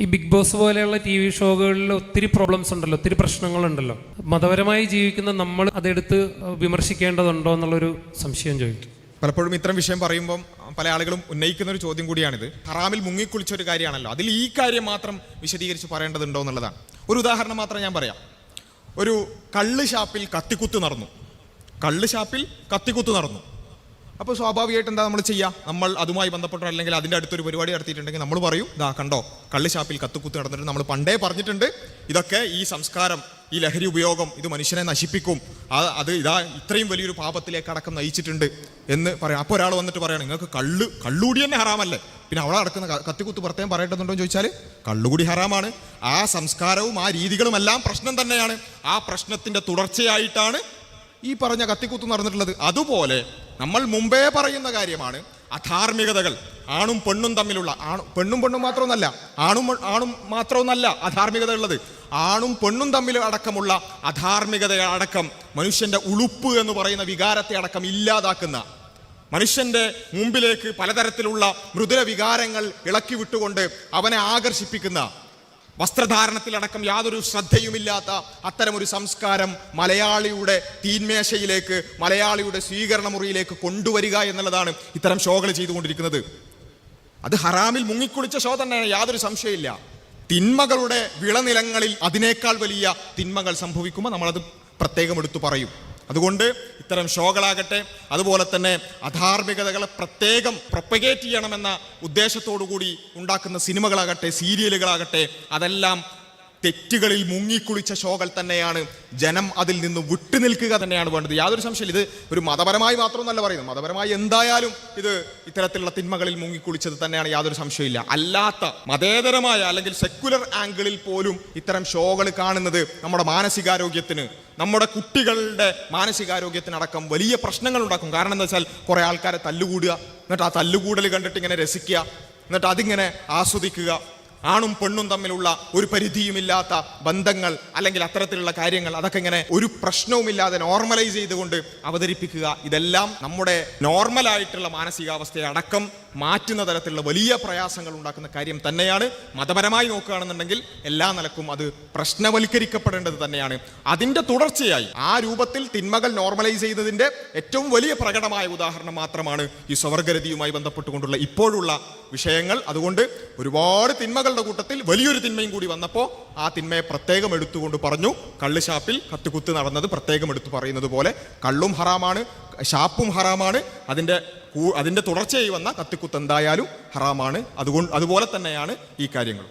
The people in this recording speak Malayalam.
ഈ ബിഗ് ബോസ് പോലെയുള്ള ടി വി ഷോകളിൽ ഒത്തിരി പ്രോബ്ലംസ് ഉണ്ടല്ലോ ഒത്തിരി പ്രശ്നങ്ങളുണ്ടല്ലോ. മതപരമായി ജീവിക്കുന്ന നമ്മൾ അതെടുത്ത് വിമർശിക്കേണ്ടതുണ്ടോ എന്നുള്ളൊരു സംശയം ചോദിക്കും. പലപ്പോഴും ഇത്തരം വിഷയം പറയുമ്പം പല ആളുകളും ഉന്നയിക്കുന്ന ഒരു ചോദ്യം കൂടിയാണിത്. ഹറാമിൽ മുങ്ങിക്കുളിച്ച ഒരു കാര്യമാണല്ലോ. അതിൽ ഈ കാര്യം മാത്രം വിശദീകരിച്ച് പറയേണ്ടതുണ്ടോ എന്നുള്ളതാണ്. ഒരു ഉദാഹരണം മാത്രം ഞാൻ പറയാം. ഒരു കള്ള് ഷാപ്പിൽ കത്തിക്കുത്ത് നടന്നു. കള്ള് ഷാപ്പിൽ കത്തിക്കുത്ത് നടന്നു. അപ്പോൾ സ്വാഭാവികമായിട്ട് എന്താ നമ്മൾ ചെയ്യുക നമ്മൾ അതുമായി ബന്ധപ്പെട്ടോ അല്ലെങ്കിൽ അതിന്റെ അടുത്തൊരു പരിപാടി നടത്തിയിട്ടുണ്ടെങ്കിൽ നമ്മൾ പറയും ഇതാ കണ്ടോ കള്ള് ഷാപ്പിൽ കത്തുക്കുത്ത് നടന്നിട്ട് നമ്മൾ പണ്ടേ പറഞ്ഞിട്ടുണ്ട് ഇതൊക്കെ ഈ സംസ്കാരം ഈ ലഹരി ഉപയോഗം ഇത് മനുഷ്യനെ നശിപ്പിക്കും. അത് ഇതാ ഇത്രയും വലിയൊരു പാപത്തിലേക്ക് അടക്കം നയിച്ചിട്ടുണ്ട്. എന്ന് പറയാം. അപ്പോൾ ഒരാൾ വന്നിട്ട് പറയണം നിങ്ങൾക്ക് കള്ള് കള്ളുകൂടി തന്നെ ഹറാമല്ലേ? പിന്നെ അവിടെ നടക്കുന്ന കത്തിക്കുത്ത് പ്രത്യേകം പറയേണ്ടതുണ്ടോ എന്ന് ചോദിച്ചാൽ കള്ളുകൂടി ഹറാമാണ്. ആ സംസ്കാരവും ആ രീതികളുമെല്ലാം പ്രശ്നം തന്നെയാണ്. ആ പ്രശ്നത്തിന്റെ തുടർച്ചയായിട്ടാണ് ഈ പറഞ്ഞ കത്തിക്കുത്ത് നടന്നിട്ടുള്ളത്. അതുപോലെ നമ്മൾ മുമ്പേ പറയുന്ന കാര്യമാണ് അധാർമികതകൾ. ആണും പെണ്ണും തമ്മിലുള്ള ആണു പെണ്ണും പെണ്ണും മാത്രമൊന്നല്ല ആണും ആണും മാത്രമൊന്നല്ല അധാർമികത ഉള്ളത്. ആണും പെണ്ണും തമ്മിൽ അടക്കമുള്ള അധാർമികത അടക്കം മനുഷ്യന്റെ ഉളുപ്പ് എന്ന് പറയുന്ന വികാരത്തെ അടക്കം ഇല്ലാതാക്കുന്ന മനുഷ്യന്റെ മുമ്പിലേക്ക് പലതരത്തിലുള്ള മൃദുല വികാരങ്ങൾ ഇളക്കി വിട്ടുകൊണ്ട് അവനെ ആകർഷിപ്പിക്കുന്ന വസ്ത്രധാരണത്തിലടക്കം യാതൊരു ശ്രദ്ധയുമില്ലാത്ത അത്തരമൊരു സംസ്കാരം മലയാളിയുടെ തീന്മേശയിലേക്ക് മലയാളിയുടെ സ്വീകരണ മുറിയിലേക്ക് കൊണ്ടുവരിക എന്നുള്ളതാണ് ഇത്തരം ഷോകൾ ചെയ്തുകൊണ്ടിരിക്കുന്നത്. അത് ഹറാമിൽ മുങ്ങിക്കുളിച്ച ഷോ തന്നെയാണ് യാതൊരു സംശയമില്ല തിന്മകളുടെ വിളനിലങ്ങളിൽ അതിനേക്കാൾ വലിയ തിന്മകൾ സംഭവിക്കുമ്പോൾ നമ്മളത് പ്രത്യേകം എടുത്തു പറയും. അതുകൊണ്ട് ഇത്തരം ഷോകളാകട്ടെ അതുപോലെ തന്നെ അധാർമികതകളെ പ്രത്യേകം പ്രൊപ്പഗേറ്റ് ചെയ്യണമെന്ന ഉദ്ദേശത്തോടു കൂടി ഉണ്ടാക്കുന്ന സിനിമകളാകട്ടെ സീരിയലുകളാകട്ടെ അതെല്ലാം തെറ്റുകളിൽ മുങ്ങിക്കുളിച്ച ഷോകൾ തന്നെയാണ് ജനം അതിൽ നിന്ന് വിട്ടുനിൽക്കുക തന്നെയാണ് വേണ്ടത്. യാതൊരു സംശയം ഇത് ഒരു മതപരമായി മാത്രമൊന്നല്ല പറയുന്നത്. മതപരമായി എന്തായാലും ഇത് ഇത്തരത്തിലുള്ള തിന്മകളിൽ മുങ്ങിക്കുളിച്ചത് തന്നെയാണ് യാതൊരു സംശയമില്ല അല്ലാത്ത മതേതരമായ അല്ലെങ്കിൽ സെക്കുലർ ആംഗിളിൽ പോലും ഇത്തരം ഷോകൾ കാണുന്നത് നമ്മുടെ മാനസികാരോഗ്യത്തിന് നമ്മുടെ കുട്ടികളുടെ മാനസികാരോഗ്യത്തിനടക്കം വലിയ പ്രശ്നങ്ങൾ ഉണ്ടാക്കും കാരണം എന്താ വെച്ചാൽ കുറെ ആൾക്കാരെ തല്ലുകൂടുക. എന്നിട്ട് ആ തല്ലുകൂടൽ കണ്ടിട്ട് ഇങ്ങനെ രസിക്കുക. എന്നിട്ട് അതിങ്ങനെ ആസ്വദിക്കുക. ആണും പെണ്ണും തമ്മിലുള്ള ഒരു പരിധിയുമില്ലാത്ത ബന്ധങ്ങൾ അല്ലെങ്കിൽ അത്തരത്തിലുള്ള കാര്യങ്ങൾ അതൊക്കെ ഇങ്ങനെ ഒരു പ്രശ്നവുമില്ലാതെ നോർമലൈസ് ചെയ്തുകൊണ്ട് അവതരിപ്പിക്കുക ഇതെല്ലാം നമ്മുടെ നോർമലായിട്ടുള്ള മാനസികാവസ്ഥയെ അടക്കം മാറ്റുന്ന തരത്തിലുള്ള വലിയ പ്രയാസങ്ങൾ ഉണ്ടാക്കുന്ന കാര്യം തന്നെയാണ്. മതപരമായി നോക്കുകയാണെന്നുണ്ടെങ്കിൽ എല്ലാ നിലക്കും അത് പ്രശ്നവൽക്കരിക്കപ്പെടേണ്ടത് തന്നെയാണ്. അതിന്റെ തുടർച്ചയായി ആ രൂപത്തിൽ തിന്മകൾ നോർമലൈസ് ചെയ്തതിന്റെ ഏറ്റവും വലിയ പ്രകടമായ ഉദാഹരണം മാത്രമാണ് ഈ സ്വവർഗരതിയുമായി ബന്ധപ്പെട്ടുകൊണ്ടുള്ള ഇപ്പോഴുള്ള വിഷയങ്ങൾ. അതുകൊണ്ട് ഒരുപാട് തിന്മകളുടെ കൂട്ടത്തിൽ വലിയൊരു തിന്മയും കൂടി വന്നപ്പോൾ ആ തിന്മയെ പ്രത്യേകം എടുത്തുകൊണ്ട് പറഞ്ഞു കള്ള് ഷാപ്പിൽ കത്തുകുത്ത് നടന്നത് പ്രത്യേകം എടുത്തു പറയുന്നത് പോലെ കള്ളും ഹറാമാണ് ഷാപ്പും ഹറാമാണ് അതിന്റെ അതിന്റെ തുടർച്ചയായി വന്ന കത്തിക്കുത്ത് എന്തായാലും ഹറാമാണ് അതുകൊണ്ട് അതുപോലെ തന്നെയാണ് ഈ കാര്യങ്ങൾ